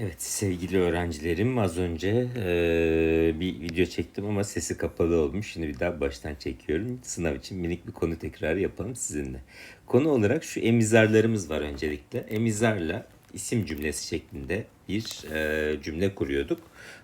Evet sevgili öğrencilerim az önce eee, bir video çektim ama sesi kapalı olmuş. Şimdi bir daha baştan çekiyorum. Sınav için minik bir konu tekrarı yapalım sizinle. Konu olarak şu emizarlarımız var öncelikle. Emizarla isim cümlesi şeklinde bir eee, cümle kuruyorduk.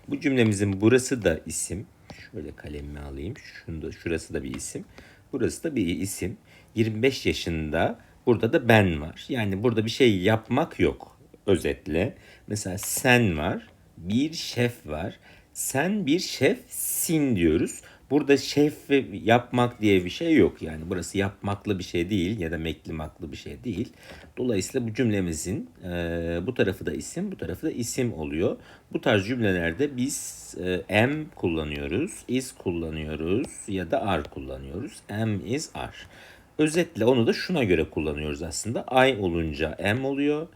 Bu cümlemizin burası da isim. Şöyle kalemimi alayım. Şunda, şurası da bir isim. Burası da bir isim. 25 yaşında burada da ben var. Yani burada bir şey yapmak yok özetle. Mesela sen var, bir şef var. Sen bir şefsin diyoruz. Burada şef yapmak diye bir şey yok. Yani burası yapmaklı bir şey değil ya da meklimaklı bir şey değil. Dolayısıyla bu cümlemizin e, bu tarafı da isim, bu tarafı da isim oluyor. Bu tarz cümlelerde biz e, am kullanıyoruz, is kullanıyoruz ya da are kullanıyoruz. Am, is, are. Özetle onu da şuna göre kullanıyoruz aslında. I olunca am oluyor.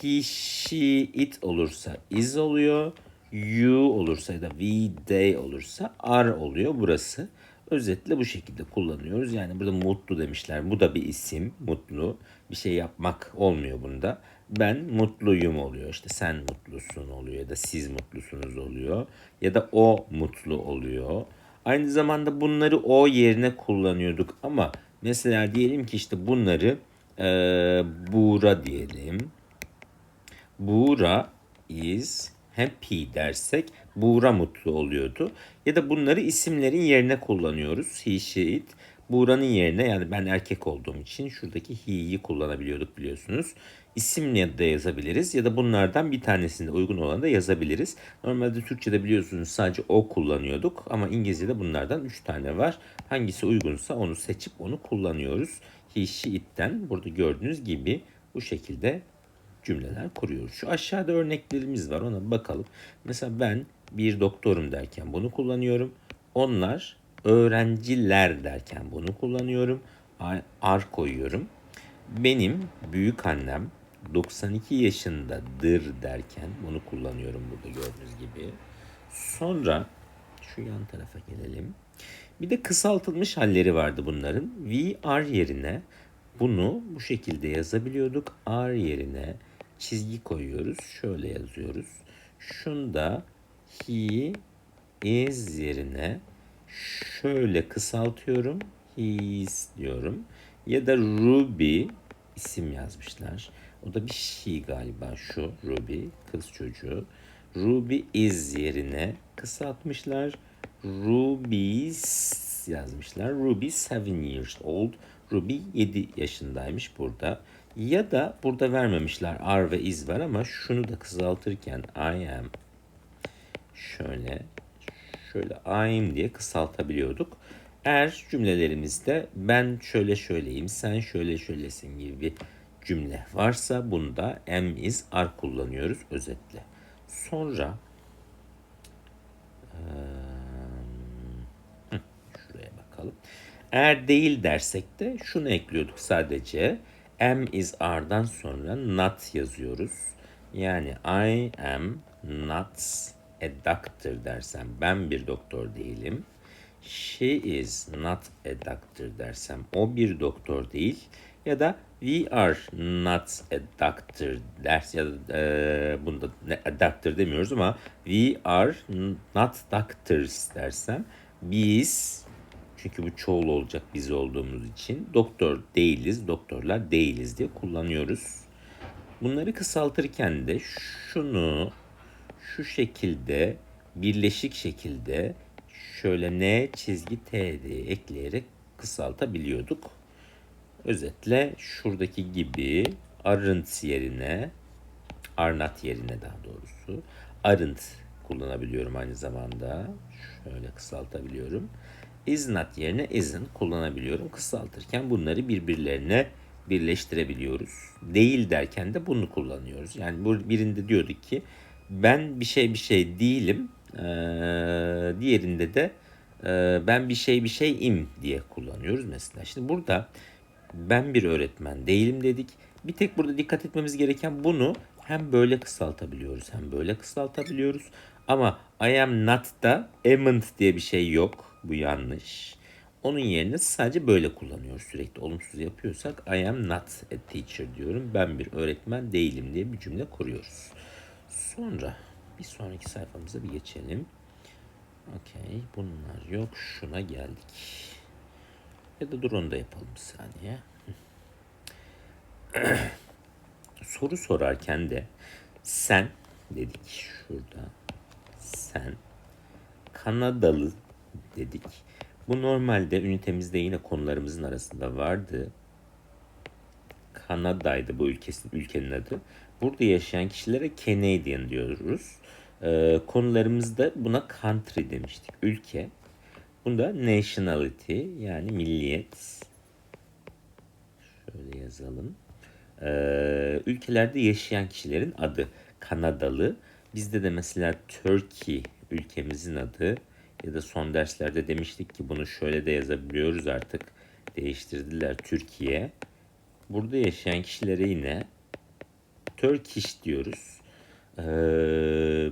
He, she, it olursa is oluyor. You olursa ya da we, they olursa are oluyor burası. Özetle bu şekilde kullanıyoruz. Yani burada mutlu demişler. Bu da bir isim. Mutlu. Bir şey yapmak olmuyor bunda. Ben mutluyum oluyor. İşte sen mutlusun oluyor ya da siz mutlusunuz oluyor. Ya da o mutlu oluyor. Aynı zamanda bunları o yerine kullanıyorduk ama mesela diyelim ki işte bunları eee Buğra diyelim. Buğra is happy dersek Buğra mutlu oluyordu. Ya da bunları isimlerin yerine kullanıyoruz. He, she, it. Buğra'nın yerine yani ben erkek olduğum için şuradaki he'yi kullanabiliyorduk biliyorsunuz. İsimle de yazabiliriz ya da bunlardan bir tanesinde uygun olanı da yazabiliriz. Normalde Türkçe'de biliyorsunuz sadece o kullanıyorduk ama İngilizce'de bunlardan 3 tane var. Hangisi uygunsa onu seçip onu kullanıyoruz. He, she, it'ten burada gördüğünüz gibi bu şekilde cümleler kuruyoruz. Şu aşağıda örneklerimiz var ona bakalım. Mesela ben bir doktorum derken bunu kullanıyorum. Onlar öğrenciler derken bunu kullanıyorum. Ar koyuyorum. Benim büyük annem 92 yaşındadır derken bunu kullanıyorum burada gördüğünüz gibi. Sonra şu yan tarafa gelelim. Bir de kısaltılmış halleri vardı bunların. We are yerine bunu bu şekilde yazabiliyorduk. Are yerine çizgi koyuyoruz. Şöyle yazıyoruz. Şunda he is yerine şöyle kısaltıyorum. His diyorum. Ya da Ruby isim yazmışlar. O da bir she galiba şu Ruby kız çocuğu. Ruby is yerine kısaltmışlar. Ruby's yazmışlar. Ruby 7 years old. Ruby 7 yaşındaymış burada. Ya da burada vermemişler are ve is var ama şunu da kısaltırken I am şöyle şöyle I'm diye kısaltabiliyorduk. Eğer cümlelerimizde ben şöyle şöyleyim, sen şöyle şöylesin gibi bir cümle varsa bunda am is are kullanıyoruz özetle. Sonra şuraya bakalım. Eğer değil dersek de şunu ekliyorduk sadece. Am is are'dan sonra not yazıyoruz. Yani I am not a doctor dersem ben bir doktor değilim. She is not a doctor dersem o bir doktor değil. Ya da we are not a doctor ders ya da e, bunda a doctor demiyoruz ama we are not doctors dersem biz çünkü bu çoğul olacak biz olduğumuz için doktor değiliz, doktorlar değiliz diye kullanıyoruz. Bunları kısaltırken de şunu şu şekilde birleşik şekilde şöyle N çizgi T diye ekleyerek kısaltabiliyorduk. Özetle şuradaki gibi aren't yerine Arnat yerine daha doğrusu aren't kullanabiliyorum aynı zamanda. Şöyle kısaltabiliyorum. Is not yerine isn't kullanabiliyorum. Kısaltırken bunları birbirlerine birleştirebiliyoruz. Değil derken de bunu kullanıyoruz. Yani birinde diyorduk ki ben bir şey bir şey değilim. Ee, diğerinde de e, ben bir şey bir şeyim diye kullanıyoruz mesela. Şimdi burada ben bir öğretmen değilim dedik. Bir tek burada dikkat etmemiz gereken bunu hem böyle kısaltabiliyoruz hem böyle kısaltabiliyoruz. Ama I am not'ta amn't diye bir şey yok. Bu yanlış. Onun yerine sadece böyle kullanıyoruz sürekli. Olumsuz yapıyorsak I am not a teacher diyorum. Ben bir öğretmen değilim diye bir cümle kuruyoruz. Sonra bir sonraki sayfamıza bir geçelim. Okey. Bunlar yok. Şuna geldik. Ya da dur onu da yapalım bir saniye. Soru sorarken de sen dedik şurada. Sen Kanadalı dedik. Bu normalde ünitemizde yine konularımızın arasında vardı. Kanada'ydı bu ülkesin ülkenin adı. Burada yaşayan kişilere Canadian diyoruz. Ee, konularımızda buna country demiştik. Ülke. Bunda nationality yani milliyet. Şöyle yazalım. Ee, ülkelerde yaşayan kişilerin adı. Kanadalı. Bizde de mesela Turkey ülkemizin adı. Ya da son derslerde demiştik ki bunu şöyle de yazabiliyoruz artık. Değiştirdiler Türkiye. Burada yaşayan kişilere yine Turkish diyoruz. Ee,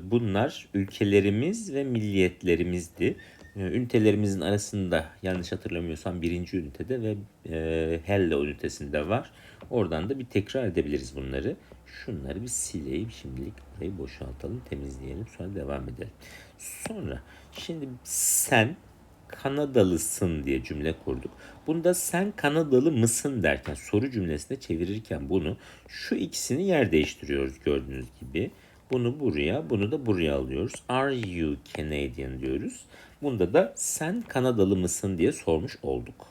bunlar ülkelerimiz ve milliyetlerimizdi. Ee, ünitelerimizin arasında yanlış hatırlamıyorsam birinci ünitede ve e, Hello ünitesinde var. Oradan da bir tekrar edebiliriz bunları. Şunları bir sileyim şimdilik burayı boşaltalım temizleyelim sonra devam edelim. Sonra şimdi sen Kanadalısın diye cümle kurduk. Bunda sen Kanadalı mısın derken soru cümlesine çevirirken bunu şu ikisini yer değiştiriyoruz gördüğünüz gibi. Bunu buraya, bunu da buraya alıyoruz. Are you Canadian diyoruz. Bunda da sen Kanadalı mısın diye sormuş olduk.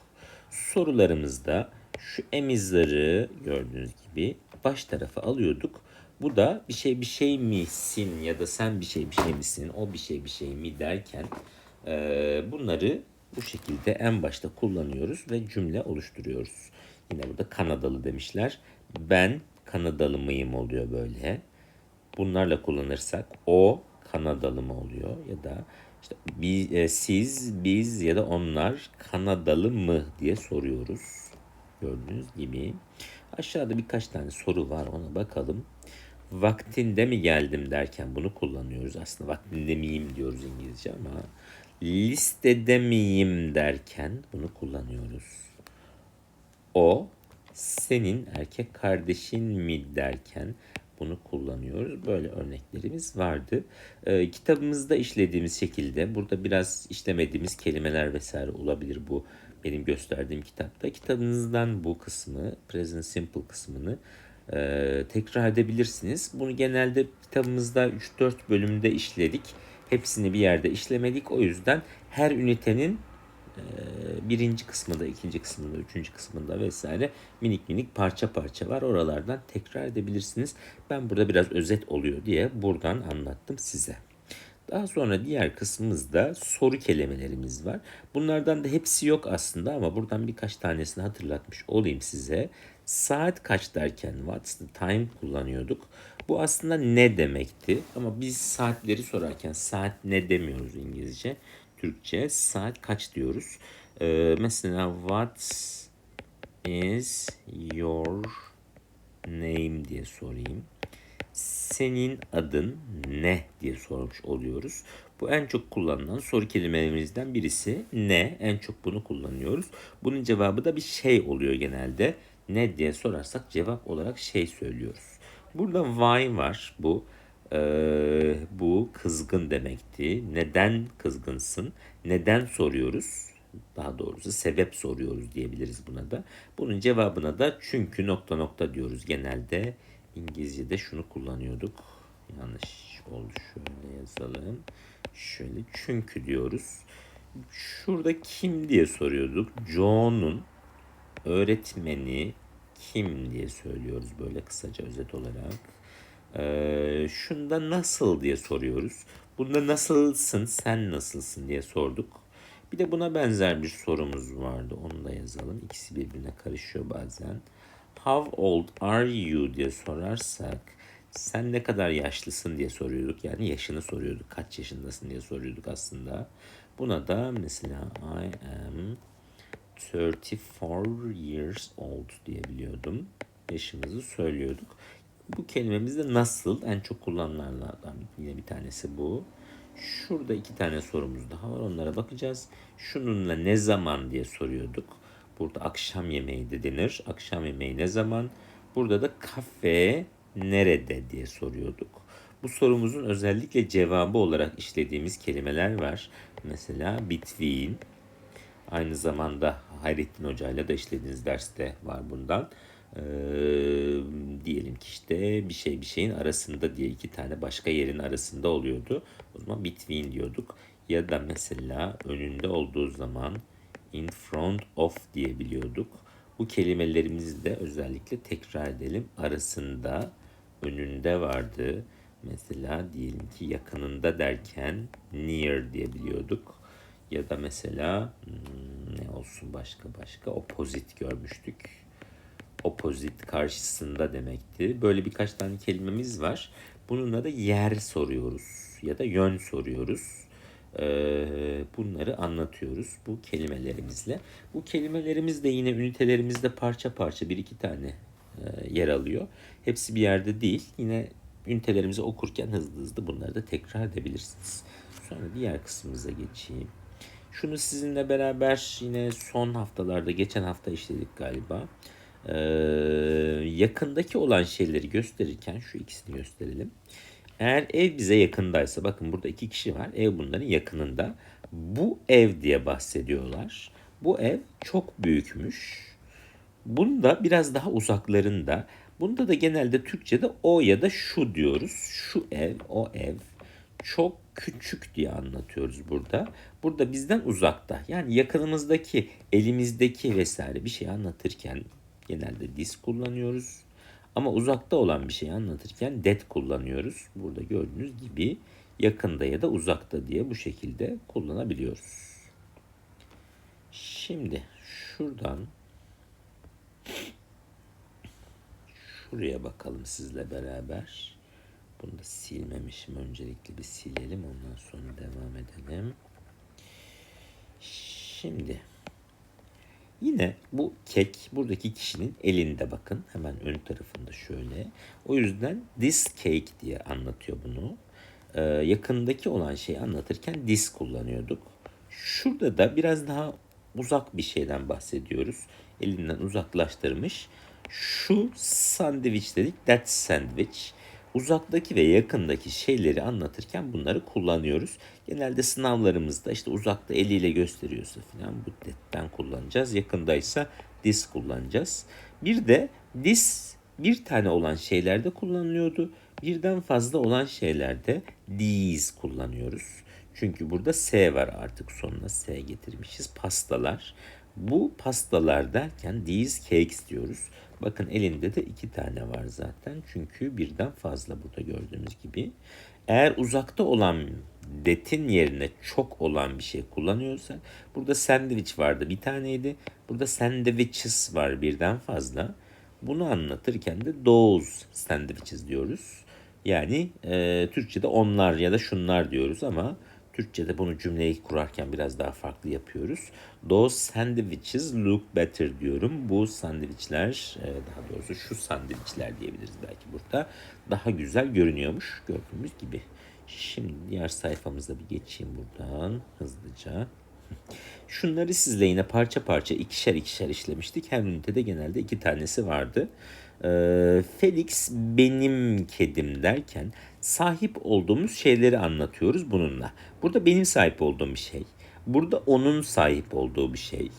Sorularımızda şu emizleri gördüğünüz gibi baş tarafa alıyorduk. Bu da bir şey bir şey misin ya da sen bir şey bir şey misin, o bir şey bir şey mi derken e, bunları bu şekilde en başta kullanıyoruz ve cümle oluşturuyoruz. Yine burada Kanadalı demişler. Ben Kanadalı mıyım oluyor böyle. Bunlarla kullanırsak o Kanadalı mı oluyor ya da işte biz, e, siz, biz ya da onlar Kanadalı mı diye soruyoruz. Gördüğünüz gibi. Aşağıda birkaç tane soru var ona bakalım. Vaktinde mi geldim derken bunu kullanıyoruz. Aslında vaktinde miyim diyoruz İngilizce ama listede miyim derken bunu kullanıyoruz. O senin erkek kardeşin mi derken bunu kullanıyoruz. Böyle örneklerimiz vardı. Ee, kitabımızda işlediğimiz şekilde burada biraz işlemediğimiz kelimeler vesaire olabilir bu benim gösterdiğim kitapta. Kitabınızdan bu kısmı, present simple kısmını e, tekrar edebilirsiniz. Bunu genelde kitabımızda 3-4 bölümde işledik. Hepsini bir yerde işlemedik. O yüzden her ünitenin e, birinci kısmında, ikinci kısmında, üçüncü kısmında vesaire minik minik parça parça var. Oralardan tekrar edebilirsiniz. Ben burada biraz özet oluyor diye buradan anlattım size. Daha sonra diğer kısmımızda soru kelimelerimiz var. Bunlardan da hepsi yok aslında ama buradan birkaç tanesini hatırlatmış olayım size. Saat kaç derken what's the time kullanıyorduk. Bu aslında ne demekti ama biz saatleri sorarken saat ne demiyoruz İngilizce. Türkçe saat kaç diyoruz. Ee, mesela what is your name diye sorayım. Senin adın ne diye sormuş oluyoruz. Bu en çok kullanılan soru kelimelerimizden birisi ne. En çok bunu kullanıyoruz. Bunun cevabı da bir şey oluyor genelde. Ne diye sorarsak cevap olarak şey söylüyoruz. Burada why var. Bu e, bu kızgın demekti. Neden kızgınsın? Neden soruyoruz? Daha doğrusu sebep soruyoruz diyebiliriz buna da. Bunun cevabına da çünkü nokta nokta diyoruz genelde. İngilizce'de şunu kullanıyorduk. Yanlış oldu. Şöyle yazalım. Şöyle çünkü diyoruz. Şurada kim diye soruyorduk. John'un öğretmeni kim diye söylüyoruz böyle kısaca özet olarak. Ee, şunda nasıl diye soruyoruz. Bunda nasılsın, sen nasılsın diye sorduk. Bir de buna benzer bir sorumuz vardı. Onu da yazalım. İkisi birbirine karışıyor bazen. How old are you diye sorarsak sen ne kadar yaşlısın diye soruyorduk. Yani yaşını soruyorduk. Kaç yaşındasın diye soruyorduk aslında. Buna da mesela I am 34 years old diyebiliyordum. Yaşımızı söylüyorduk. Bu kelimemizde nasıl en çok kullanılanlardan yine bir tanesi bu. Şurada iki tane sorumuz daha var. Onlara bakacağız. Şununla ne zaman diye soruyorduk. Burada akşam yemeği de denir. Akşam yemeği ne zaman? Burada da kafe nerede diye soruyorduk. Bu sorumuzun özellikle cevabı olarak işlediğimiz kelimeler var. Mesela between. Aynı zamanda Hayrettin Hoca ile de işlediğiniz derste var bundan. Ee, diyelim ki işte bir şey bir şeyin arasında diye iki tane başka yerin arasında oluyordu. O zaman between diyorduk. Ya da mesela önünde olduğu zaman in front of diyebiliyorduk. Bu kelimelerimizi de özellikle tekrar edelim. Arasında, önünde vardı. Mesela diyelim ki yakınında derken near diyebiliyorduk. Ya da mesela hmm, ne olsun başka başka opposite görmüştük. Opposite karşısında demekti. Böyle birkaç tane kelimemiz var. Bununla da yer soruyoruz ya da yön soruyoruz. Ee, bunları anlatıyoruz bu kelimelerimizle. Bu kelimelerimiz de yine ünitelerimizde parça parça bir iki tane e, yer alıyor. Hepsi bir yerde değil. Yine ünitelerimizi okurken hızlı hızlı bunları da tekrar edebilirsiniz. Sonra diğer kısmımıza geçeyim. Şunu sizinle beraber yine son haftalarda geçen hafta işledik galiba. Ee, yakındaki olan şeyleri gösterirken şu ikisini gösterelim. Eğer ev bize yakındaysa bakın burada iki kişi var. Ev bunların yakınında. Bu ev diye bahsediyorlar. Bu ev çok büyükmüş. Bunda biraz daha uzaklarında. Bunda da genelde Türkçe'de o ya da şu diyoruz. Şu ev, o ev çok küçük diye anlatıyoruz burada. Burada bizden uzakta. Yani yakınımızdaki, elimizdeki vesaire bir şey anlatırken genelde this kullanıyoruz. Ama uzakta olan bir şeyi anlatırken that kullanıyoruz. Burada gördüğünüz gibi yakında ya da uzakta diye bu şekilde kullanabiliyoruz. Şimdi şuradan şuraya bakalım sizle beraber. Bunu da silmemişim. Öncelikle bir silelim. Ondan sonra devam edelim. Şimdi Yine bu kek buradaki kişinin elinde bakın. Hemen ön tarafında şöyle. O yüzden this cake diye anlatıyor bunu. Ee, yakındaki olan şeyi anlatırken this kullanıyorduk. Şurada da biraz daha uzak bir şeyden bahsediyoruz. Elinden uzaklaştırmış. Şu sandviç dedik. That sandwich uzaktaki ve yakındaki şeyleri anlatırken bunları kullanıyoruz. Genelde sınavlarımızda işte uzakta eliyle gösteriyorsa falan bu that'ten kullanacağız. Yakındaysa this kullanacağız. Bir de this bir tane olan şeylerde kullanılıyordu. Birden fazla olan şeylerde these kullanıyoruz. Çünkü burada S var artık sonuna S getirmişiz. Pastalar. Bu pastalar derken these cakes diyoruz. Bakın elinde de iki tane var zaten. Çünkü birden fazla burada gördüğümüz gibi. Eğer uzakta olan detin yerine çok olan bir şey kullanıyorsa burada sandviç vardı bir taneydi. Burada sandwiches var birden fazla. Bunu anlatırken de those sandwiches diyoruz. Yani e, Türkçe'de onlar ya da şunlar diyoruz ama Türkçe'de bunu cümleyi kurarken biraz daha farklı yapıyoruz. Those sandwiches look better diyorum. Bu sandviçler, e, daha doğrusu şu sandviçler diyebiliriz belki burada. Daha güzel görünüyormuş gördüğümüz gibi. Şimdi diğer sayfamıza bir geçeyim buradan hızlıca. Şunları sizle yine parça parça ikişer ikişer işlemiştik. Her ünitede genelde iki tanesi vardı. Ee, Felix benim kedim derken sahip olduğumuz şeyleri anlatıyoruz bununla. Burada benim sahip olduğum bir şey. Burada onun sahip olduğu bir şey.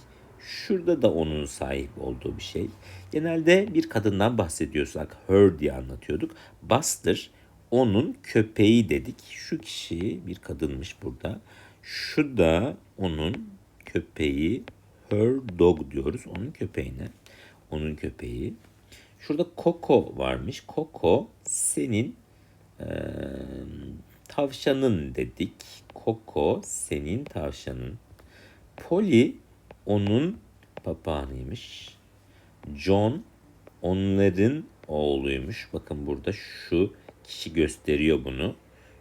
Şurada da onun sahip olduğu bir şey. Genelde bir kadından bahsediyorsak her diye anlatıyorduk. Buster onun köpeği dedik. Şu kişi bir kadınmış burada. Şu da onun köpeği her dog diyoruz. Onun köpeğine. Onun köpeği. Şurada Coco varmış. Coco senin e, tavşanın dedik. Coco senin tavşanın. Polly onun papağanıymış. John onların oğluymuş. Bakın burada şu kişi gösteriyor bunu.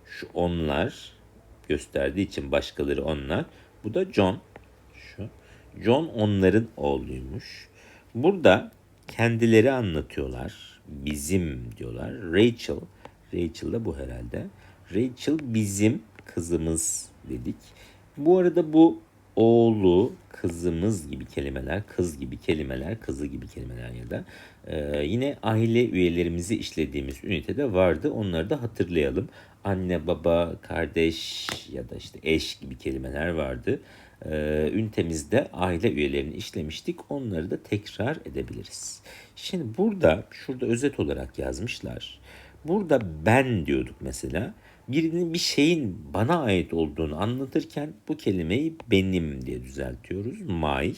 Şu onlar gösterdiği için başkaları onlar. Bu da John. Şu. John onların oğluymuş. Burada kendileri anlatıyorlar. Bizim diyorlar. Rachel. Rachel da bu herhalde. Rachel bizim kızımız dedik. Bu arada bu oğlu, kızımız gibi kelimeler, kız gibi kelimeler, kızı gibi kelimeler ya da e, yine aile üyelerimizi işlediğimiz ünitede vardı. Onları da hatırlayalım. Anne, baba, kardeş ya da işte eş gibi kelimeler vardı. E, ünitemizde aile üyelerini işlemiştik. Onları da tekrar edebiliriz. Şimdi burada, şurada özet olarak yazmışlar. Burada ben diyorduk mesela birinin bir şeyin bana ait olduğunu anlatırken bu kelimeyi benim diye düzeltiyoruz. My.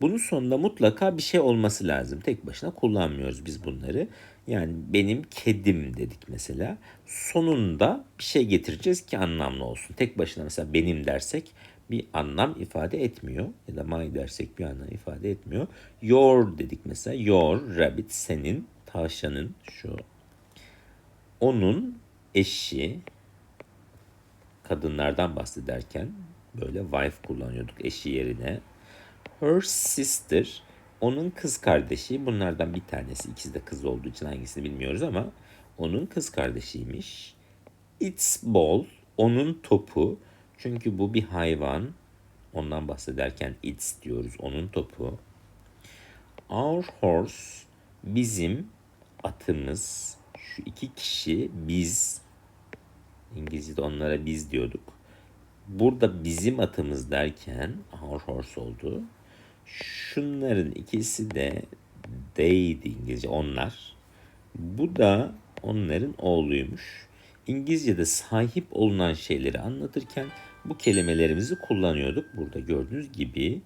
Bunun sonunda mutlaka bir şey olması lazım. Tek başına kullanmıyoruz biz bunları. Yani benim kedim dedik mesela. Sonunda bir şey getireceğiz ki anlamlı olsun. Tek başına mesela benim dersek bir anlam ifade etmiyor. Ya da my dersek bir anlam ifade etmiyor. Your dedik mesela. Your rabbit senin tavşanın şu onun eşi kadınlardan bahsederken böyle wife kullanıyorduk eşi yerine. Her sister onun kız kardeşi bunlardan bir tanesi ikisi de kız olduğu için hangisini bilmiyoruz ama onun kız kardeşiymiş. It's ball onun topu çünkü bu bir hayvan ondan bahsederken it's diyoruz onun topu. Our horse bizim atımız şu iki kişi biz İngilizce'de onlara biz diyorduk. Burada bizim atımız derken our horse oldu. Şunların ikisi de they'di İngilizce onlar. Bu da onların oğluymuş. İngilizce'de sahip olunan şeyleri anlatırken bu kelimelerimizi kullanıyorduk. Burada gördüğünüz gibi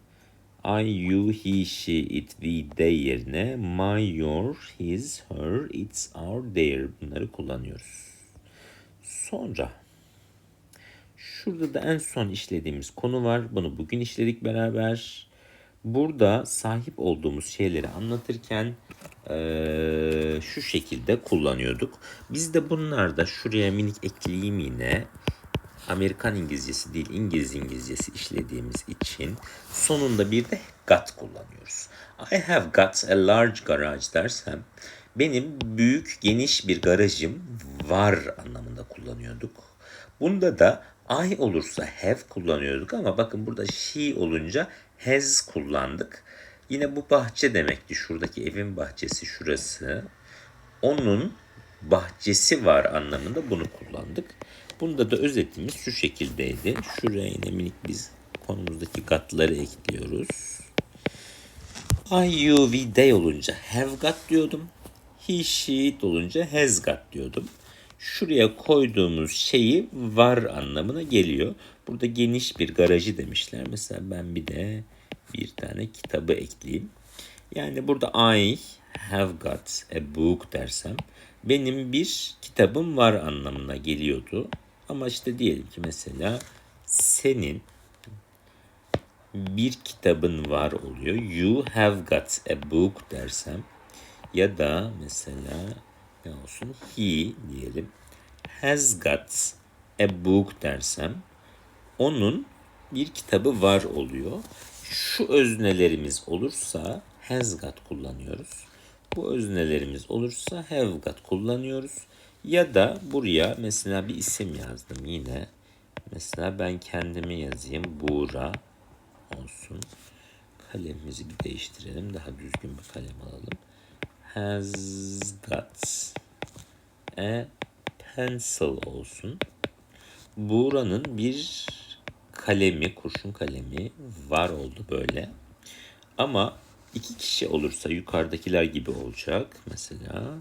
I, you, he, she, it, we, they yerine my, your, his, her, it's, our, their bunları kullanıyoruz. Sonra şurada da en son işlediğimiz konu var. Bunu bugün işledik beraber. Burada sahip olduğumuz şeyleri anlatırken ee, şu şekilde kullanıyorduk. Biz de bunlarda şuraya minik ekleyeyim yine. Amerikan İngilizcesi değil İngiliz İngilizcesi işlediğimiz için sonunda bir de got kullanıyoruz. I have got a large garage dersem benim büyük geniş bir garajım var anlamında kullanıyorduk. Bunda da I olursa have kullanıyorduk ama bakın burada she olunca has kullandık. Yine bu bahçe demekti. Şuradaki evin bahçesi şurası. Onun bahçesi var anlamında bunu kullandık. Bunda da özetimiz şu şekildeydi. Şuraya yine minik biz konumuzdaki gatları ekliyoruz. I, you, olunca have got diyordum. He, she, it olunca has got diyordum. Şuraya koyduğumuz şeyi var anlamına geliyor. Burada geniş bir garajı demişler. Mesela ben bir de bir tane kitabı ekleyeyim. Yani burada I have got a book dersem benim bir kitabım var anlamına geliyordu. Ama işte diyelim ki mesela senin bir kitabın var oluyor. You have got a book dersem ya da mesela ne olsun he diyelim has got a book dersem onun bir kitabı var oluyor. Şu öznelerimiz olursa has got kullanıyoruz. Bu öznelerimiz olursa have got kullanıyoruz. Ya da buraya mesela bir isim yazdım yine. Mesela ben kendimi yazayım. Buğra olsun. Kalemimizi bir değiştirelim. Daha düzgün bir kalem alalım. Has got a pencil olsun. Buğra'nın bir kalemi, kurşun kalemi var oldu böyle. Ama iki kişi olursa yukarıdakiler gibi olacak. Mesela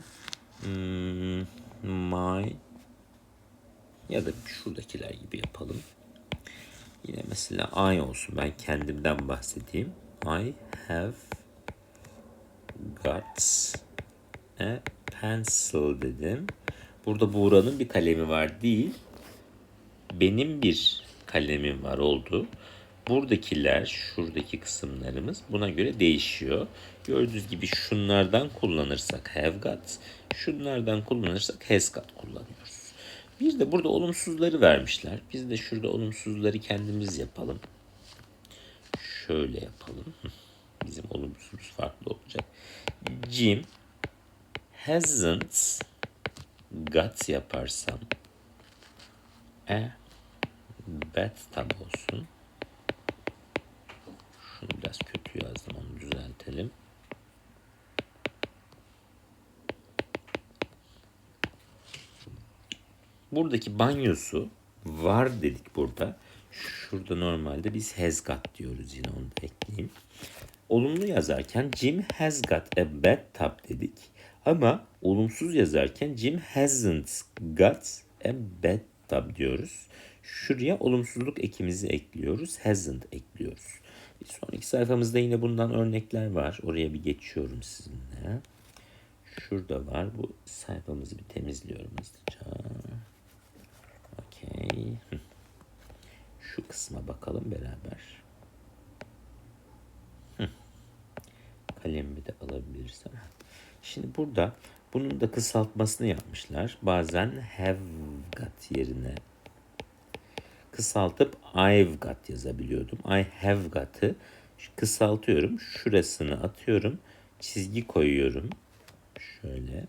hmm, my ya da şuradakiler gibi yapalım. Yine mesela I olsun. Ben kendimden bahsedeyim. I have got a pencil dedim. Burada Buğra'nın bir kalemi var değil. Benim bir kalemim var oldu. Buradakiler, şuradaki kısımlarımız buna göre değişiyor. Gördüğünüz gibi şunlardan kullanırsak have got, şunlardan kullanırsak has got kullanıyoruz. Bir de burada olumsuzları vermişler. Biz de şurada olumsuzları kendimiz yapalım. Şöyle yapalım. Bizim olumsuz farklı olacak. Jim hasn't got yaparsam a bathtub olsun. Bunu biraz kötü yazdım. Onu düzeltelim. Buradaki banyosu var dedik burada. Şurada normalde biz has got diyoruz yine onu da ekleyeyim. Olumlu yazarken Jim has got a bathtub dedik. Ama olumsuz yazarken Jim hasn't got a bathtub diyoruz. Şuraya olumsuzluk ekimizi ekliyoruz. Hasn't ekliyoruz. Bir sonraki sayfamızda yine bundan örnekler var. Oraya bir geçiyorum sizinle. Şurada var. Bu sayfamızı bir temizliyorum hızlıca. Okey. Şu kısma bakalım beraber. Hı. Kalemimi de alabilirsem. Şimdi burada bunun da kısaltmasını yapmışlar. Bazen have got yerine kısaltıp I've got yazabiliyordum. I have got'ı kısaltıyorum. Şurasını atıyorum. Çizgi koyuyorum. Şöyle.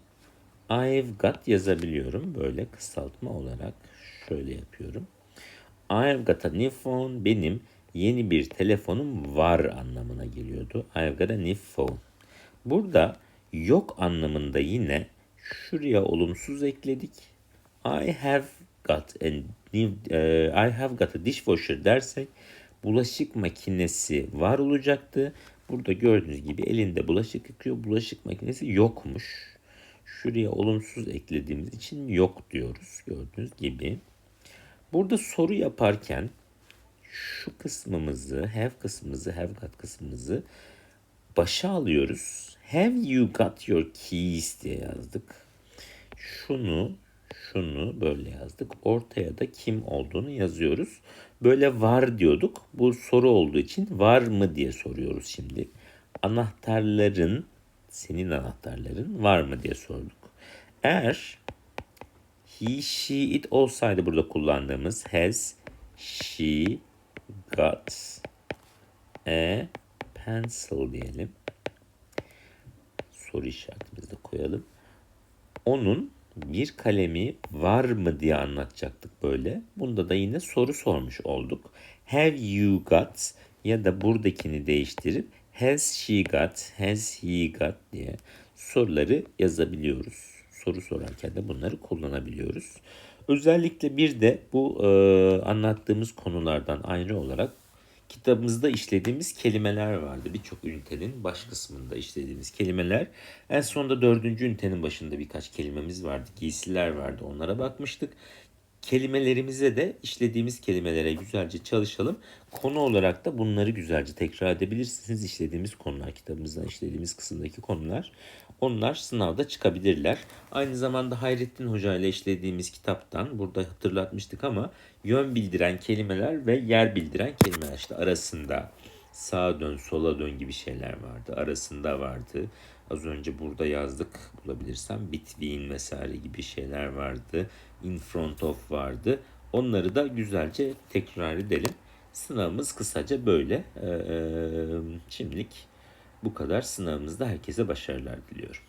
I've got yazabiliyorum. Böyle kısaltma olarak şöyle yapıyorum. I've got a new phone. Benim yeni bir telefonum var anlamına geliyordu. I've got a new phone. Burada yok anlamında yine şuraya olumsuz ekledik. I have got a new, e, I have got a dishwasher dersek bulaşık makinesi var olacaktı. Burada gördüğünüz gibi elinde bulaşık yıkıyor. Bulaşık makinesi yokmuş. Şuraya olumsuz eklediğimiz için yok diyoruz gördüğünüz gibi. Burada soru yaparken şu kısmımızı, have kısmımızı, have got kısmımızı başa alıyoruz. Have you got your keys diye yazdık. Şunu, şunu böyle yazdık. Ortaya da kim olduğunu yazıyoruz. Böyle var diyorduk. Bu soru olduğu için var mı diye soruyoruz şimdi. Anahtarların, senin anahtarların var mı diye sorduk. Eğer he, she, it olsaydı burada kullandığımız has, she got a pencil diyelim. Soru işaretimizi de koyalım. Onun bir kalemi var mı diye anlatacaktık böyle. Bunda da yine soru sormuş olduk. Have you got ya da buradakini değiştirip has she got, has he got diye soruları yazabiliyoruz. Soru sorarken de bunları kullanabiliyoruz. Özellikle bir de bu e, anlattığımız konulardan ayrı olarak kitabımızda işlediğimiz kelimeler vardı. Birçok ünitenin baş kısmında işlediğimiz kelimeler. En sonunda dördüncü ünitenin başında birkaç kelimemiz vardı. Giysiler vardı. Onlara bakmıştık. Kelimelerimize de işlediğimiz kelimelere güzelce çalışalım. Konu olarak da bunları güzelce tekrar edebilirsiniz. İşlediğimiz konular, kitabımızdan işlediğimiz kısımdaki konular. Onlar sınavda çıkabilirler. Aynı zamanda Hayrettin Hoca ile işlediğimiz kitaptan burada hatırlatmıştık ama yön bildiren kelimeler ve yer bildiren kelimeler işte arasında sağa dön sola dön gibi şeyler vardı. Arasında vardı. Az önce burada yazdık bulabilirsem between vesaire gibi şeyler vardı. In front of vardı. Onları da güzelce tekrar edelim. Sınavımız kısaca böyle. Ee, şimdilik bu kadar. Sınavımızda herkese başarılar diliyorum.